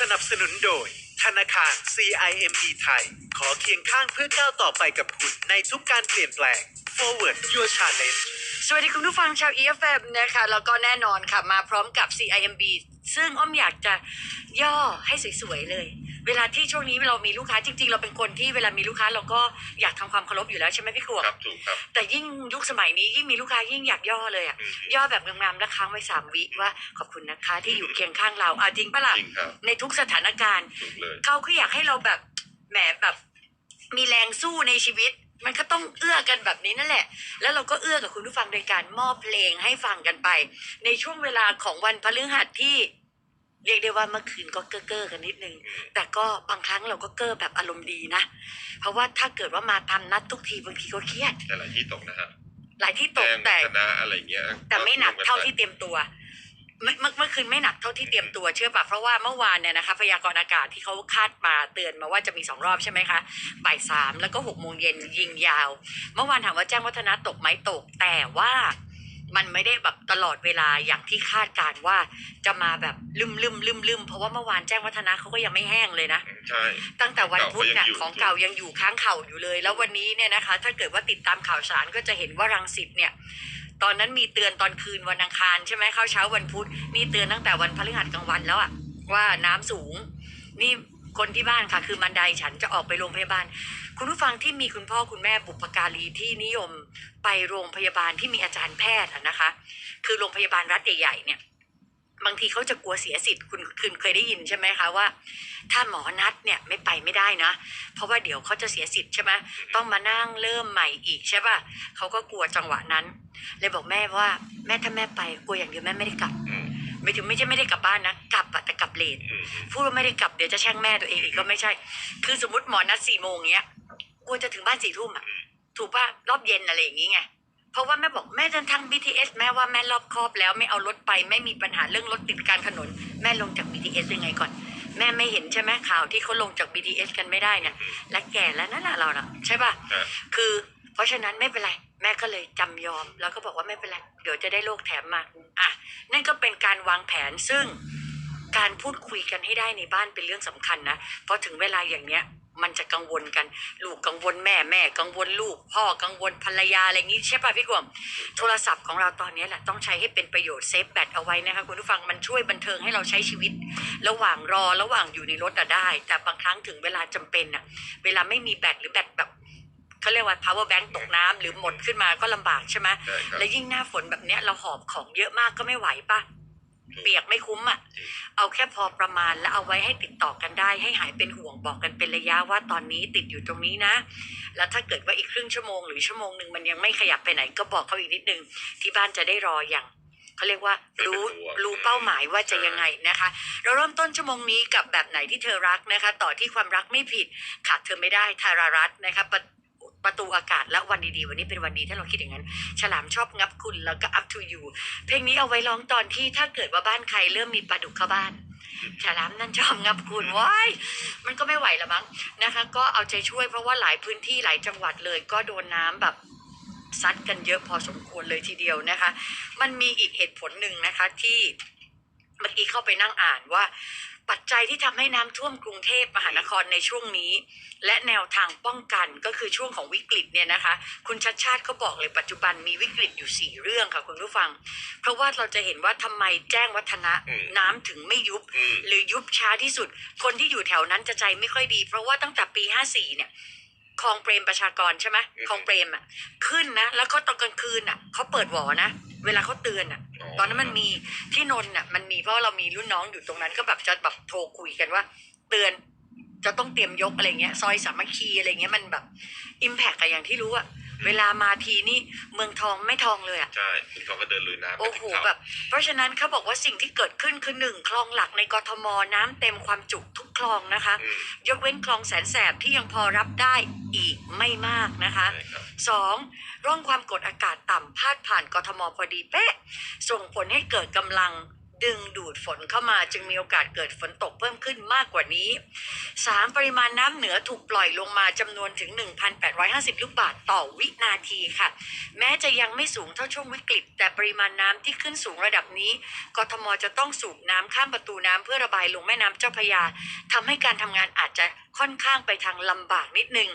สนับสนุนโดย ธนาคาร CIMB ไทย ขอเคียงข้างเพื่อก้าวต่อไปกับคุณ ในทุกการเปลี่ยนแปลง Forward Your Challenge สวัสดีคุณผู้ฟังชาว EFM นะคะ แล้วก็แน่นอนค่ะ มาพร้อมกับ CIMB ซึ่งอ้อมอยากจะย่อให้สวยๆเลย เวลาที่ช่วงนี้เรามีลูกค้าจริง ๆ เราเป็นคนที่เวลามีลูกค้าเราก็อยากทำความเคารพอยู่แล้วใช่ไหมพี่ขวงครับถูกครับแต่ยิ่งยุคสมัยนี้ยิ่งมีลูกค้ายิ่งอยากย่อเลยอะอืมย่อแบบงามๆแล้วค้างไว้สามวิว่าขอบคุณนะคะที่อยู่เคียงข้างเราเอาจริงปะล่ะจริงครับในทุกสถานการณ์ถูกเลยเขาก็อยากให้เราแบบแหมแบบมีแรงสู้ในชีวิตมันก็ต้องเอื้อกันแบบนี้นั่นแหละ แล้วเราก็เอื้อกับคุณผู้ฟังโดยการมอบเพลงให้ฟังกันไป ในช่วงเวลาของวันพฤหัสที่ เรียกได้ว่าเมื่อคืนก็เก้อเก้อๆกันนิดนึง แต่ก็บางครั้งเราก็เก้อแบบอารมณ์ดีนะ เพราะว่าถ้าเกิดว่ามาตามนัดทุกทีบางทีก็เครียด แต่หลายที่ตกนะฮะหลายที่ตกแจ้งแต่คณะอะไรเงี้ย แต่ไม่หนักเท่าที่ก็เตรียมตัวเมื่อเมื่อเมื่อคืนไม่หนักเท่าที่เตรียมตัวเชื่อป่ะเพราะว่าเมื่อวานเนี่ยนะคะพยากรณ์อากาศที่เขาคาดมาเตือนมาว่าจะมีสองรอบใช่ไหมคะบ่ายสามแล้วก็หกโมงเย็นยิงยาว เมื่อวานถามว่าแจ้งวัฒนะตกไหมตก แต่ว่า มันไม่ได้แบบตลอดเวลาอย่างที่คาดการณ์ว่าจะมาแบบลืมลืมลืมลืมเพราะว่าเมื่อวานแจ้งวัฒนะเขาก็ยังไม่แห้งเลยนะ ใช่ ตั้งแต่วันพุธเนี่ยขขอองงเก่าเก่ายัยังงอยู่อยู่ค้างเข่าอยู่เลย แล้ววันนี้เนี่ยนะคะ ถ้าเกิดว่าติดตามข่าวสารก็จะเห็นว่ารังสิตเนี่ย ตอนนั้นมีเตือนตอนคืนวันอังคารใช่ไหมเข้าเช้าวันพุธนี่เตือนตั้งแต่วันพฤหัสกลางวันแล้วอะว่าน้ำสูง นี่ คนที่บ้านค่ะ คือมันไดฉันจะออกไปโรงพยาบาล คุณผู้ฟังที่มีคุณพ่อคุณแม่บุพการีที่นิยมไปโรงพยาบาลที่มีอาจารย์แพทย์นะคะ คือโรงพยาบาลรัฐใหญ่ๆเนี่ยบางทีเขาจะกลัวเสียสิทธิ์คุณคุณเคยได้ยินใช่ไหมคะว่า ถ้าหมอนัดเนี่ยไม่ไปไม่ได้นะ เพราะว่าเดี๋ยวเขาจะเสียสิทธิ์ใช่ไหมต้องมานั่งเริ่มใหม่อีกใช่ป่ะเขาก็กลัวจังหวะนั้น เลยบอกแม่ว่าแม่ถ้าแม่ไปกลัวอย่างเดียวแม่ไม่ได้กลับ ไม่ถึงไม่ใช่ไม่ได้กลับบ้านนะกลับอะแต่กลับเลทอืมพูดว่าไม่ได้กลับเดี๋ยวจะแช่งแม่ตัวเองอีกก็ไม่ใช่ คือสมมติหมอนัดสี่โมงเงี้ยกลัวจะถึงบ้านสี่ทุ่มอะถูกป่ะรอบเย็นอะไรอย่างงี้ไงเพราะว่าแม่บอกแม่เดินทาง BTS แม่ว่าแม่รอบคอบแล้วไม่เอารถไปไม่มีปัญหาเรื่องรถติดกลารถนน แม่ลงจาก BTS ยังไงก่อน แม่ไม่เห็นใช่ไหมข่าวที่เขาลงจาก BTS กันไม่ได้เนี่ยและแก่แล้วนั่นแหละเราเนาะใช่ป่ะฮะคือ เพราะฉะนั้นไม่เป็นไร แม่ก็เลยจำยอม แล้วก็บอกว่าไม่เป็นไรเดี๋ยวจะได้โลกแถมมาอะนั่นก็เป็นการวางแผนซึ่งการพูดคุยกันให้ได้ในบ้านเป็นเรื่องสำคัญนะเพราะถึงเวลาอย่างเนี้ยมันจะกังวลกัน ลูกกังวลแม่แม่ กังวลลูก พ่อกังวลภรรยาอะไรอย่างนี้ใช่ป่ะพี่กวมโทรศัพท์ของเราตอนนี้แหละต้องใช้ให้เป็นประโยชน์เซฟแบตเอาไว้นะคะคุณผู้ฟังมันช่วยบันเทิงให้เราใช้ชีวิต ระหว่างรอระหว่างอยู่ในรถอะได้ แต่บางครั้งถึงเวลาจำเป็นอะเวลาไม่มีแบตหรือแบตแบบ เขาเรียกว่า power bank ตกน้ำหรือหมดขึ้นมาก็ลำบากใช่ไหมใช่ครับและยิ่งหน้าฝนแบบเนี้ยเราหอบของเยอะมากก็ไม่ไหวป่ะเปียกไม่คุ้มอะจริงเอาแค่พอประมาณแล้วเอาไว้ให้ติดต่อกันได้ ให้หายเป็นห่วงบอกกันเป็นระยะว่าตอนนี้ติดอยู่ตรงนี้นะ แล้วถ้าเกิดว่าอีกครึ่งชั่วโมงหรือชั่วโมงหนึ่งมันยังไม่ขยับไปไหน ก็บอกเขาอีกนิดนึงที่บ้านจะได้รออย่างเขาเรียกว่ารู้รู้เป้าหมายว่าจะยังไงนะคะ เราเริ่มต้นชั่วโมงนี้กับแบบไหนที่เธอรักนะคะ ต่อที่ความรักไม่ผิดขาดเธอไม่ได้ทารารัตน์นะคะประ ประตูอากาศและวันดีๆ วันนี้เป็นวันดีถ้าเราคิดอย่างนั้น ฉลามชอบงับคุณแล้วก็ up to you เพลงนี้เอาไว้ร้องตอนที่ถ้าเกิดว่าบ้านใครเริ่มมีปลาดุกเข้าบ้าน ฉลามนั่นชอบงับคุณว้ายมันก็ไม่ไหวละมั้งนะคะ ก็เอาใจช่วยเพราะว่าหลายพื้นที่หลายจังหวัดเลย ก็โดนน้ำแบบซัดกันเยอะพอสมควรเลยทีเดียวนะคะ มันมีอีกเหตุผลหนึ่งนะคะที่ เมื่อกี้เข้าไปนั่งอ่านว่า ปัจจัยที่ทำให้น้ำท่วมกรุงเทพมหานครในช่วงนี้ และแนวทางป้องกันก็คือช่วงของวิกฤตเนี่ยนะคะ คุณชัดชาติเขาบอกเลยปัจจุบันมีวิกฤตอยู่สี่เรื่องค่ะคุณผู้ฟัง เพราะว่าเราจะเห็นว่าทำไมแจ้งวัฒนะอืมน้ำถึงไม่ยุบอืมหรือยุบช้าที่สุด คนที่อยู่แถวนั้นจะใจไม่ค่อยดี เพราะว่าตั้งแต่ปี 54เนี่ย คลองเปรมประชากรใช่ไหมคลองเปรมอะ ขึ้นนะ แล้วก็ตอนกลางคืนอะเขาเปิดหวอนะ เวลาเขาเตือนอะ ตอนนั้นมันมีที่นนท์น่ะ มันมีเพราะว่าเรามีรุ่นน้องอยู่ตรงนั้นก็แบบจะแบบโทรคุยกันว่า เตือนจะต้องเตรียมยกอะไรเงี้ย ซอยสามัคคีอะไรเงี้ยมันแบบอิมแพกอะอย่างที่รู้อะ เวลามาทีนี่เมืองทองไม่ทองเลยอะใช่คุณเขาก็เดินลุยน้ำไปโอ้ถึโหงเขาแบบ เพราะฉะนั้นเขาบอกว่าสิ่งที่เกิดขึ้นคือหนึ่งคลองหลักในกทมน้ำเต็มความจุทุกคลองนะคะอืมยกเว้นคลองแสนแสบที่ยังพอรับได้อีกไม่มากนะคะใช่ครับสองร่องความกดอากาศต่ำพาดผ่านกทมพอดีเป๊ะ ส่งผลให้เกิดกำลัง ดึงดูดฝนเข้ามาจึงมีโอกาสเกิดฝนตกเพิ่มขึ้นมากกว่านี้ 3. ปริมาณน้ำเหนือถูกปล่อยลงมาจำนวนถึง 1,850 ลูกบาศก์ต่อวินาทีค่ะ แม้จะยังไม่สูงเท่าช่วงวิกฤต แต่ปริมาณน้ำที่ขึ้นสูงระดับนี้ กทมจะต้องสูบน้ำข้ามประตูน้ำเพื่อระบายลงแม่น้ำเจ้าพระยาทำให้การทำงานอาจจะค่อนข้างไปทางลำบากนิดนึง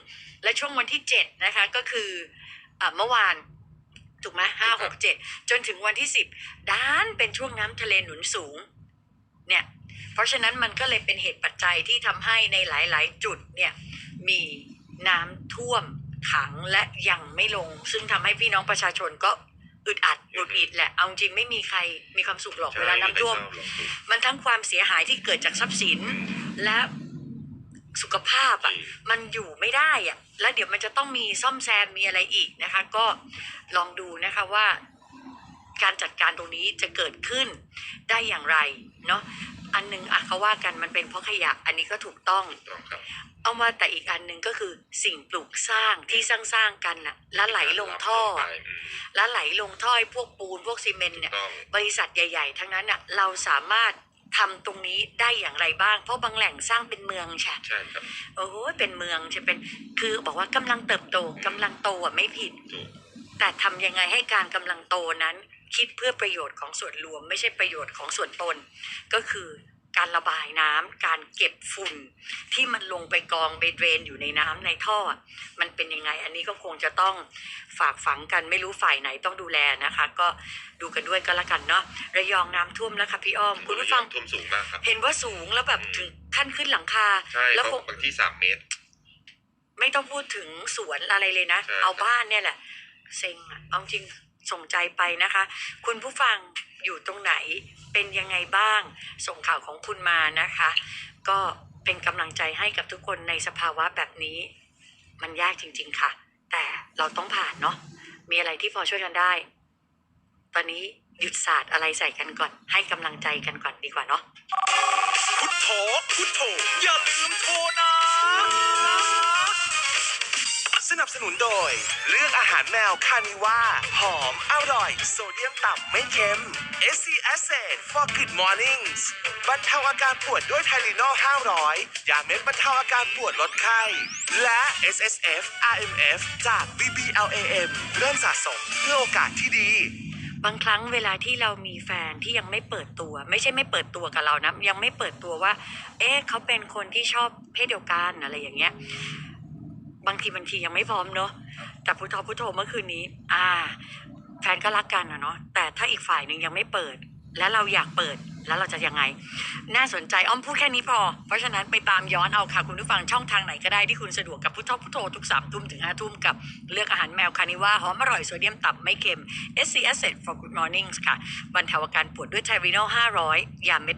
และช่วงวันที่ 7 นะคะก็คืออเมื่อวาน ถูกไหมห้าหกเจ็ดจนถึงวันที่สิบด้านเป็นช่วงน้ำทะเลหนุนสูง เนี่ย เพราะฉะนั้นมันก็เลยเป็นเหตุปัจจัยที่ทำให้ในหลาย ๆ จุดเนี่ยมีน้ำท่วมขังและยังไม่ลง ซึ่งทำให้พี่น้องประชาชนก็อึดอัดหงุดหงิดแหละ เอาจริงไม่มีใครมีความสุขหรอกเวลาน้ำท่วม มันทั้งความเสียหายที่เกิดจากทรัพย์สินและ สุขภาพอะมันอยู่ไม่ได้อะแล้วเดี๋ยวมันจะต้องมีซ่อมแซมมีอะไรอีกนะคะ ก็ลองดูนะคะว่า การจัดการตรงนี้จะเกิดขึ้นได้อย่างไรเนาะอันหนึงอะเขาว่ากันมันเป็นเพราะขยะอันนี้ก็ถูกต้องต้องครับเอามาแต่อีกอันหนึ่งก็คือสิ่งปลูกสร้างที่สร้างๆกันน่ะแล้วไหลลงท่อไปอะอืมแล้วไหลลงท่อไอ้พวกปูนพวกซีเมนต์เนี่ยต้องบริษัทใหญ่ ๆ ทั้งนั้นอะเราสามารถ ทำตรงนี้ได้อย่างไรบ้าง เพราะบางแหล่งสร้างเป็นเมืองใช่ใช่ครับโอ้โหเป็นเมืองจะเป็นคือบอกว่ากำลังเติบโตกำลังโตอะไม่ผิดถูกแต่ทำยังไงให้การกำลังโตนั้น คิดเพื่อประโยชน์ของส่วนรวม ไม่ใช่ประโยชน์ของส่วนตน ก็คือ การระบายน้ำการเก็บฝุ่นที่มันลงไปกองไปเดรนอยู่ในน้ำในท่อ มันเป็นยังไง อันนี้ก็คงจะต้องฝากฝังกันไม่รู้ฝ่ายไหนต้องดูแลนะคะ ก็ดูกันด้วยก็แล้วกันเนาะระยองน้ำท่วมแล้วค่ะพี่อ้อมคุณผู้ฟังท่วมสูงมากครับเห็นว่าสูงแล้วแบบอืมถึงขั้นขึ้นหลังคาใช่แล้วเขาคงบางที่สามเมตร ไม่ต้องพูดถึงสวนอะไรเลยนะใช่เอาบ้านเนี่ยแหละเซ็งอะเอาจริง ส่งใจไปนะคะ คุณผู้ฟังอยู่ตรงไหนเป็นยังไงบ้าง ส่งข่าวของคุณมานะคะ ก็เป็นกำลังใจให้กับทุกคนในสภาวะแบบนี้ มันยากจริง ๆ ค่ะ แต่เราต้องผ่านเนาะมีอะไรที่พอช่วยกันได้ ตอนนี้หยุดศาสตร์อะไรใส่กันก่อน ให้กำลังใจกันก่อนดีกว่าเนาะ สนุนโดย เลือกอาหารแมวคานิว่าหอม อร่อย โซเดียมต่ำไม่เค็ม SC Acid for Good Mornings บรรเทาอาการปวดด้วยไทลินอล500 ยาเม็ดบรรเทาอาการปวดลดไข้ และ SSF RMF จาก BBLAM เริ่มสะสมเพื่อโอกาสที่ดี บางครั้งเวลาที่เรามีแฟนที่ยังไม่เปิดตัว ไม่ใช่ไม่เปิดตัวกับเรานะ ยังไม่เปิดตัวว่า เอ๊ะเขาเป็นคนที่ชอบเพศเดียวกันอะไรอย่างเงี้ย บางทีบางทียังไม่พร้อมเนอะแต่พุทโธพุทโธเมื่อคืนนี้ อ่า แฟนก็รักกันอะเนาะแต่ถ้าอีกฝ่ายหนึ่งยังไม่เปิด แล้วเราอยากเปิดแล้วเราจะยังไง น่าสนใจอ้อมพูดแค่นี้พอ เพราะฉะนั้นไปตามย้อนเอาค่ะคุณผู้ฟังช่องทางไหนก็ได้ที่คุณสะดวกกับพุทโธพุทโธทุกสามทุ่มถึงห้าทุ่มกับเลือกอาหารแมวคานิว่าหอมอร่อยโซเดียมต่ำไม่เค็ม SC Asset for Good Mornings ค่ะบรรเทาอาการปวดด้วยไทริโน500 ยาเม็ด